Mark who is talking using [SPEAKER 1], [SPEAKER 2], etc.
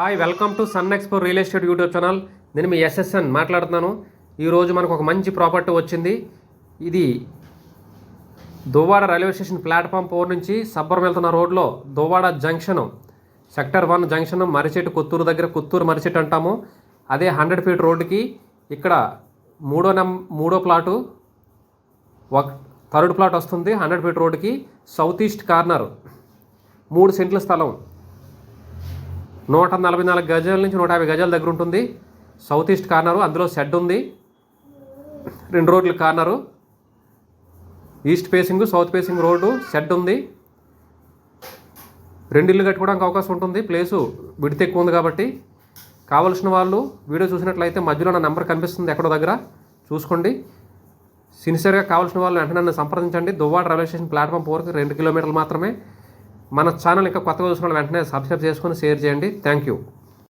[SPEAKER 1] Hi welcome to Sun Expo real estate YouTube channel నేను మీ SSN మాట్లాడుతున్నాను. ఈరోజు మనకు ఒక మంచి ప్రాపర్టీ వచ్చింది. ఇది Duvvada railway station platform four నుంచి సబ్బరం వెళ్తున్న రోడ్లో Duvvada junction sector one junction Marichettu Kothuru దగ్గర కొత్తూరు మరిచెట్టు అంటాము. అదే హండ్రెడ్ ఫీట్ రోడ్డుకి ఇక్కడ మూడో నెం మూడో ప్లాటు ఒక థర్డ్ ప్లాట్ వస్తుంది హండ్రెడ్ ఫీట్ రోడ్డుకి సౌత్ ఈస్ట్ కార్నర్ మూడు సెంట్ల స్థలం. నూట నలభై నాలుగు గజాల నుంచి నూట యాభై గజాల దగ్గర ఉంటుంది. సౌత్ ఈస్ట్ కార్నరు అందులో షెడ్ ఉంది. రెండు రోడ్ల corner east facing south facing road shed ఉంది. రెండు ఇల్లు కట్టుకోవడానికి అవకాశం ఉంటుంది. ప్లేసు విడితే ఎక్కువ ఉంది కాబట్టి. కావలసిన వాళ్ళు వీడియో చూసినట్లయితే మధ్యలో నా నెంబర్ కనిపిస్తుంది ఎక్కడో దగ్గర. చూసుకోండి. సిన్సియర్గా కావాల్సిన వాళ్ళు వెంటనే నన్ను సంప్రదించండి. దువ్వాడ రైల్వే స్టేషన్ ప్లాట్ఫామ్ ఫోర్కి రెండు కిలోమీటర్లు మాత్రమే. మన ఛానల్ ఇంకా కొత్తగా చూసిన వెంటనే సబ్స్క్రైబ్ చేసుకొని షేర్ చేయండి. Thank you